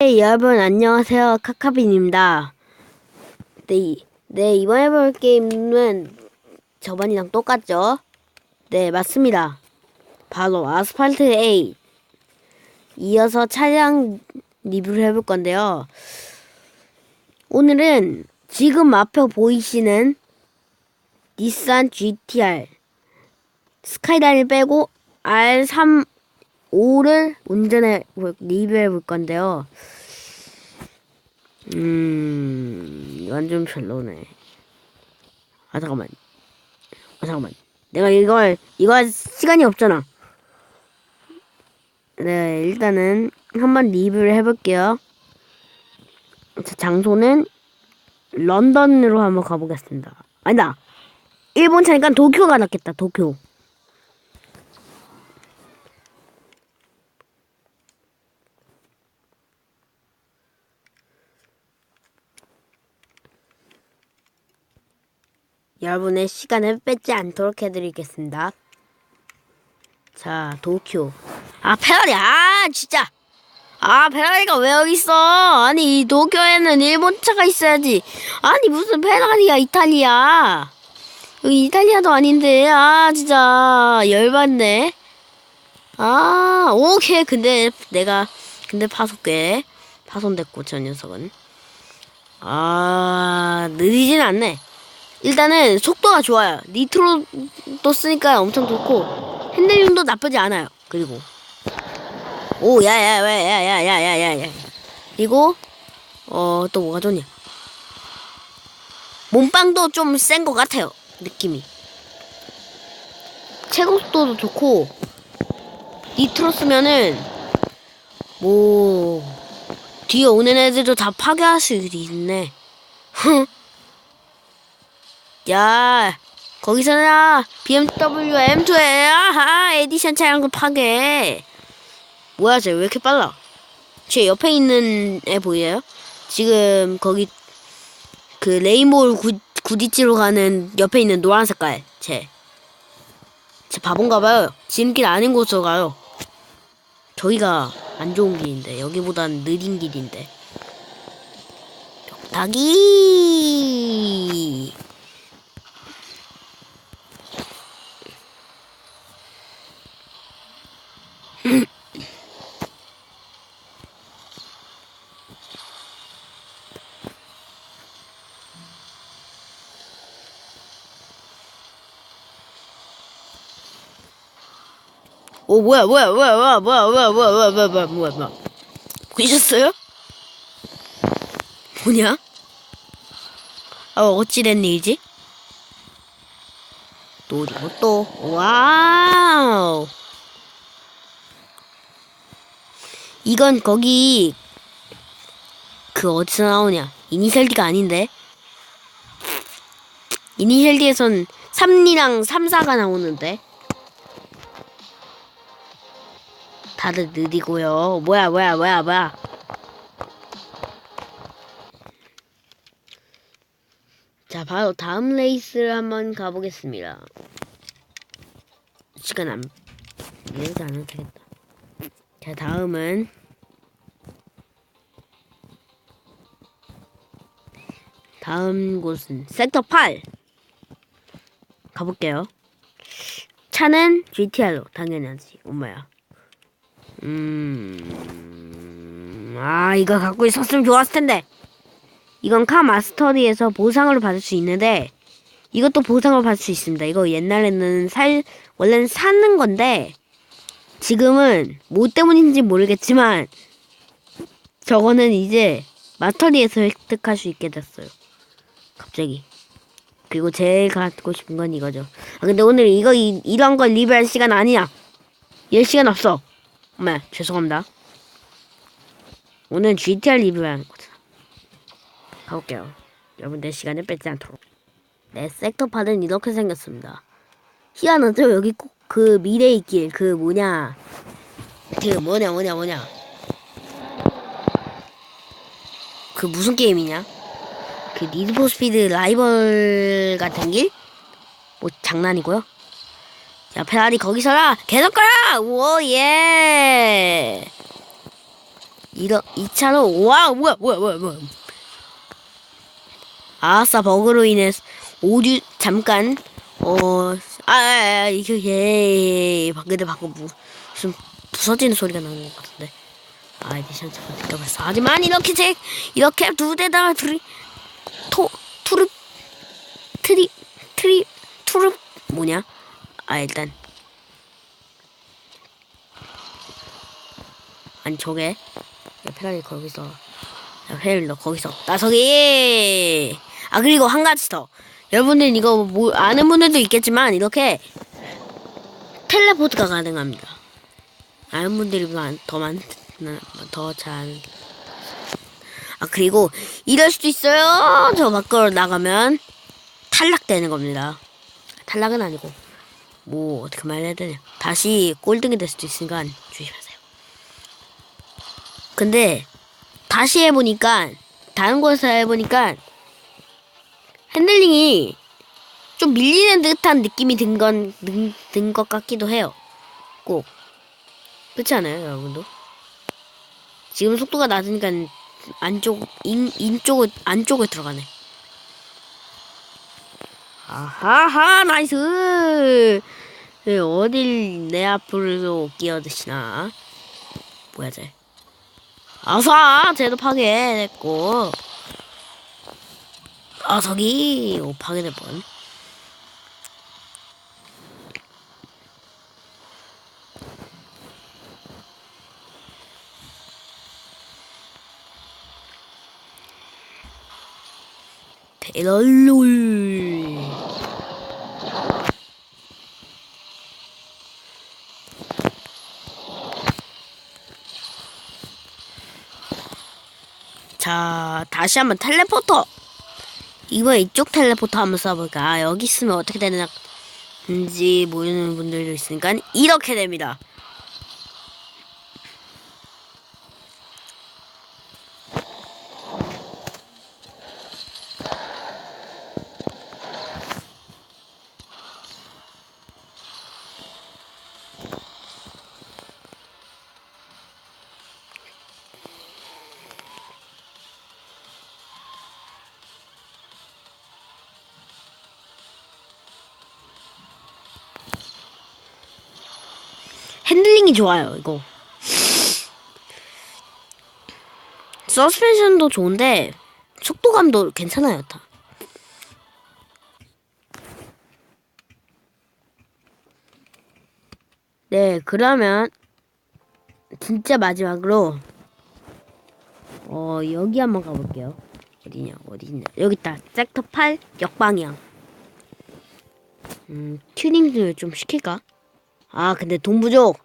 네, 여러분 안녕하세요. 카카빈입니다. 네, 이- 네 이번 해볼 게임은 저번이랑 똑같죠? 네, 맞습니다. 바로 아스팔트 A. 이어서 차량 리뷰를 해볼 건데요. 오늘은 지금 앞에 보이시는 닛산 GTR 스카이라인을 빼고 R3 5를 운전해 볼- 리뷰해 볼 건데요. 음, 이건 좀 별로네. 아 잠깐만. 아 잠깐만. 내가 이걸 이걸 시간이 없잖아. 네, 일단은 한번 리뷰를 해볼게요. 자, 장소는 런던으로 한번 가보겠습니다. 아니다. 일본 차니까 도쿄가 낫겠다. 도쿄. 여러분의 시간을 뺏지 않도록 해드리겠습니다. 자, 도쿄. 아, 페라리, 아, 진짜. 아, 페라리가 왜 여기 있어? 아니, 이 도쿄에는 일본 차가 있어야지. 아니, 무슨 페라리야, 이탈리아. 여기 이탈리아도 아닌데, 아, 진짜. 열받네. 아, 오케이. 근데 내가, 근데 파손꽤 파손됐고, 저 녀석은. 아, 느리진 않네. 일단은 속도가 좋아요. 니트로도 쓰니까 엄청 좋고 핸들링도 나쁘지 않아요. 그리고 오 야야 왜야야야야야야 그리고 어 또 뭐가 좋냐 몸빵도 좀 센 것 같아요. 느낌이 최고 속도도 좋고 니트로 쓰면은 뭐 뒤에 오는 애들도 다 파괴할 수 있네. 야, 거기서나 BMW M2에 아하 에디션 차량도 파괴. 뭐야, 쟤 왜 이렇게 빨라? 쟤 옆에 있는 애 보여요? 지금 거기 그 레인보우 구, 구디치로 가는 옆에 있는 노란 색깔 쟤. 쟤 바본가 봐요. 지름길 아닌 곳으로 가요. 저기가 안 좋은 길인데 여기보단 느린 길인데. 닭이 오 뭐야 뭐야 뭐야 뭐야 뭐야 뭐야 뭐야 뭐야 뭐야 뭐야 뭐야 보셨어요? 뭐냐? 아 어찌 된 일이지? 또 어디고 또 와우 이건 거기 그 어디서 나오냐 이니셜D가 아닌데 이니셜D에선 3이랑 3, 4가 나오는데 다들 느리고요. 뭐야, 뭐야, 뭐야, 뭐야. 자, 바로 다음 레이스를 한번 가보겠습니다. 시간 안, 이래도 안 해도 되겠다. 자, 다음은 다음 곳은 섹터 8 가볼게요. 차는 GTR로 당연하지. 엄마야. 음, 아, 이거 갖고 있었으면 좋았을 텐데. 이건 카 마스터리에서 보상으로 받을 수 있는데, 이것도 보상을 받을 수 있습니다. 이거 옛날에는 살, 원래는 사는 건데, 지금은 뭐 때문인지 모르겠지만, 저거는 이제 마스터리에서 획득할 수 있게 됐어요. 갑자기. 그리고 제일 갖고 싶은 건 이거죠. 아, 근데 오늘 이거, 이, 이런 걸 리뷰할 시간 아니야. 이럴 시간 없어. 엄마 죄송합니다. 오늘 GTR 리뷰하는 거죠. 가볼게요. 여러분들 시간을 뺏지 않도록. 네, 섹터 파는 이렇게 생겼습니다. 희한하죠? 여기 꼭 그 미래의 길, 그 뭐냐. 그 뭐냐, 뭐냐, 뭐냐. 그 무슨 게임이냐? 그 니드포 스피드 라이벌 같은 길? 뭐 장난이고요. 자, 페라리 거기서라! 계속 가라! 오, 예! 이거 2차로 와 뭐야 뭐야 뭐야 뭐야 아싸 버그로 인해서 오류 잠깐 어 아 아, 아, 이게 예 근데 방금 무- 무슨 부서지는 소리가 나는 것 같은데 아 에디션 잠깐 느껴봤어 하지만 이렇게 제 이렇게 두 대다 둘이 토 투르 트리 트리 투르 뭐냐 아 일단. 아니 저게? 야, 페라리 거기서. 야, 페라리 너 거기서. 나서기! 아 그리고 한 가지 더. 여러분들 이거 뭐 아는 분들도 있겠지만 이렇게 텔레포트가 가능합니다. 아는 분들이 많, 더 많, 더잘. 아 그리고 이럴 수도 있어요! 저 밖으로 나가면 탈락되는 겁니다. 탈락은 아니고 뭐 어떻게 말해야 되냐. 다시 꼴등이 될 수도 있으니까 조심하세요. 근데 다시 해보니까 다른 곳에서 해보니까 핸들링이 좀 밀리는 듯한 느낌이 든것 같기도 해요. 꼭. 그렇지 않아요 여러분도? 지금 속도가 낮으니까 안쪽 인, 인쪽을 안쪽에 들어가네. 아하하 나이스 네, 어딜 내 앞으로 끼어드시나? 뭐야 쟤? 아사 쟤도 파괴됐고. 아석이 오 파괴될 뻔. 페럴롤 자, 다시 한번 텔레포터. 이번에 이쪽 텔레포터 한번 써볼까? 아, 여기 있으면 어떻게 되는지 모르는 분들도 있으니까 이렇게 됩니다. 핸들링이 좋아요, 이거. 서스펜션도 좋은데 속도감도 괜찮아요, 다. 네, 그러면 진짜 마지막으로 어 여기 한번 가볼게요. 어디냐, 어디냐, 여기 있다. 섹터 8 역방향. 음, 튜닝을 좀 시킬까? 아 근데 돈 부족.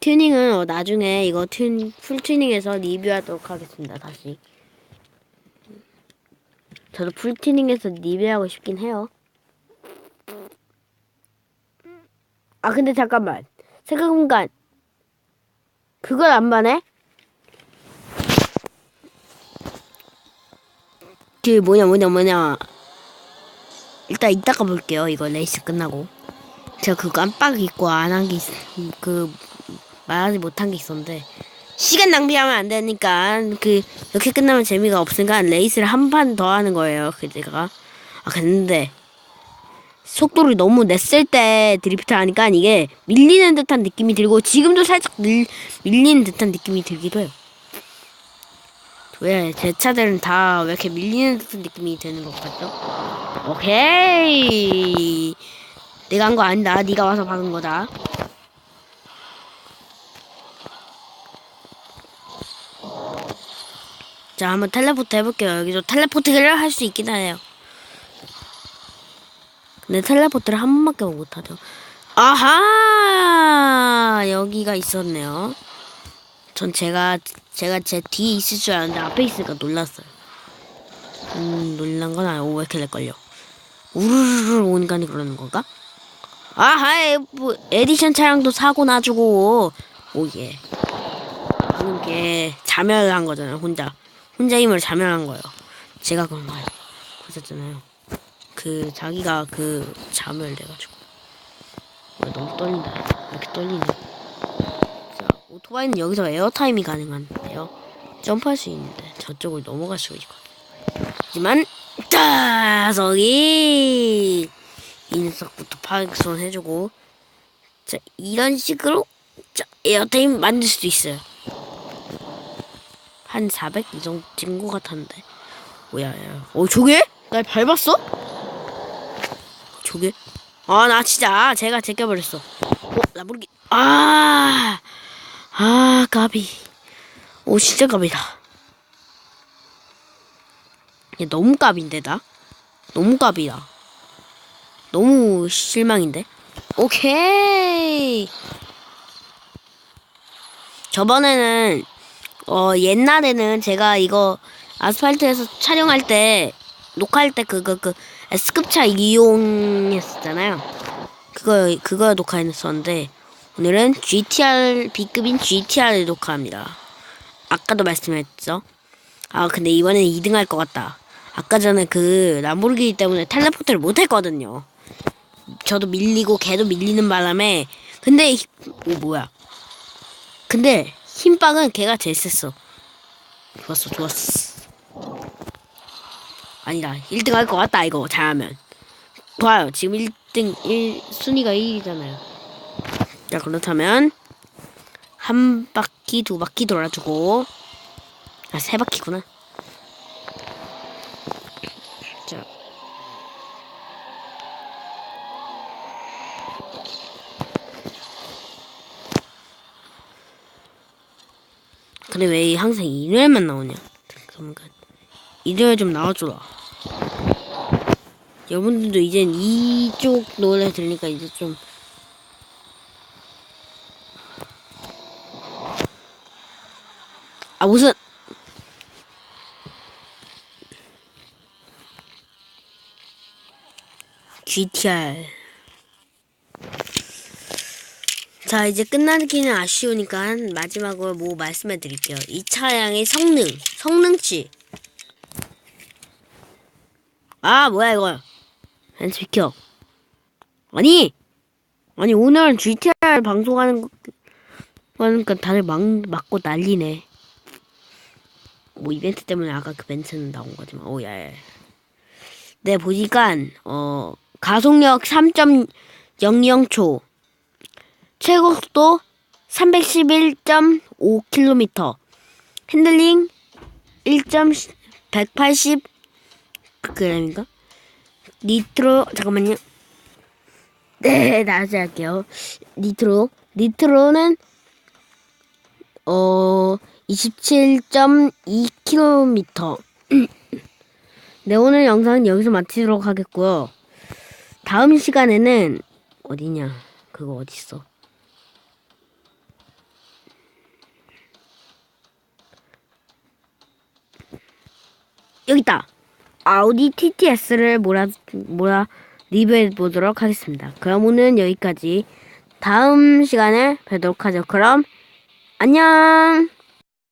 튜닝은 어, 나중에 이거 튜, 풀 튜닝해서 리뷰하도록 하겠습니다 다시. 저도 풀 튜닝해서 리뷰하고 싶긴 해요. 아 근데 잠깐만. 생각해보니까 그걸 안 봐네? 그 뭐냐 뭐냐 뭐냐. 일단 이따가 볼게요. 이거 레이스 끝나고 제가 그 깜빡 잊고 안 한 게, 그, 말하지 못한 게 있었는데, 시간 낭비하면 안 되니까, 그, 이렇게 끝나면 재미가 없으니까 레이스를 한 판 더 하는 거예요, 그 제가. 아, 근데, 속도를 너무 냈을 때 드리프트 하니까 이게 밀리는 듯한 느낌이 들고, 지금도 살짝 밀, 밀리는 듯한 느낌이 들기도 해요. 왜, 제 차들은 다 왜 이렇게 밀리는 듯한 느낌이 드는 것 같죠? 오케이. 내가 한 거 아니다. 네가 와서 박은 거다. 자, 한번 텔레포트 해볼게요. 여기서 텔레포트를 할 수 있긴 해요. 근데 텔레포트를 한 번밖에 못하죠. 아하! 여기가 있었네요. 전 제가, 제가 제 뒤에 있을 줄 알았는데 앞에 있으니까 놀랐어요. 음, 놀란 건 아니고 왜 이렇게 낼걸요. 우르르르 오니까 그러는 건가? 아하, 뭐 에디션 차량도 사고 놔주고 오예. 방금 걔 자멸한 거잖아요, 혼자. 혼자 힘을 자멸한 거예요. 제가 그런 거예요. 그랬잖아요. 그 자기가 그 자멸돼가지고 왜 너무 떨린다. 이렇게 떨리네. 자, 옷 오토바이는 여기서 에어타임이 가능한데요. 점프할 수 있는데 저쪽을 넘어갈 수가 있거든요. 하지만 자석이 이 녀석부터 파악선 해주고 자 이런 식으로 자 에어타임 만들 수도 있어요. 한 400 이 정도 찍은 것 같았는데 뭐야 야. 어 저게? 날 밟았어? 저게? 아 나 진짜 제가 제껴버렸어 어? 나 모르게 아, 아, 까비. 오, 진짜 까비다. 얘 너무 까비인데, 나? 너무 까비다. 너무 실망인데? 오케이. 저번에는, 어, 옛날에는 제가 이거 아스팔트에서 촬영할 때, 녹화할 때 그거, 그, S급차 이용했었잖아요. 그거, 그거 녹화했었는데, 오늘은 GTR B급인 GTR을 녹화합니다. 아까도 말씀했죠. 아 근데 이번엔 2등 할 것 같다. 아까 전에 그 람보르기니 때문에 텔레포트를 못 했거든요. 저도 밀리고 걔도 밀리는 바람에 근데 히- 오 뭐야? 근데 힘빵은 걔가 제일 셌어. 좋았어 좋았어. 아니다 1등 할 것 같다 이거 잘하면. 좋아요 지금 1등 1 순위가 1위잖아요. 자 그렇다면 한 바퀴 두 바퀴 돌아주고 아 세 바퀴구나 근데 왜 항상 일요일만 나오냐? 잠깐만 일요일 좀 나와줘라. 여러분들도 이젠 이쪽 노래 들으니까 이제 좀 아 무슨? GTR 자 이제 끝나기는 아쉬우니까 마지막으로 뭐 말씀해 드릴게요. 이 차량의 성능 성능치. 아 뭐야 이거. 렌즈 비켜. 아니 아니 오늘 GTR 방송하는 거 그러니까 다들 막, 맞고 난리네. 뭐 이벤트 때문에 아까 그 멘트는 나온 거지만. 오 야 네 보니까 어 가속력 3.00초 최고 속도 311.5km 핸들링 1.180g인가 니트로 잠깐만요 네 다시 할게요 니트로 니트로는 어 27.2km. 네, 오늘 영상은 여기서 마치도록 하겠고요. 다음 시간에는 어디냐? 그거 어딨어? 여기 있다. 아우디 TTS를 몰아 몰아 리뷰해 보도록 하겠습니다. 그럼 오늘은 여기까지. 다음 시간에 뵙도록 하죠. 그럼 안녕.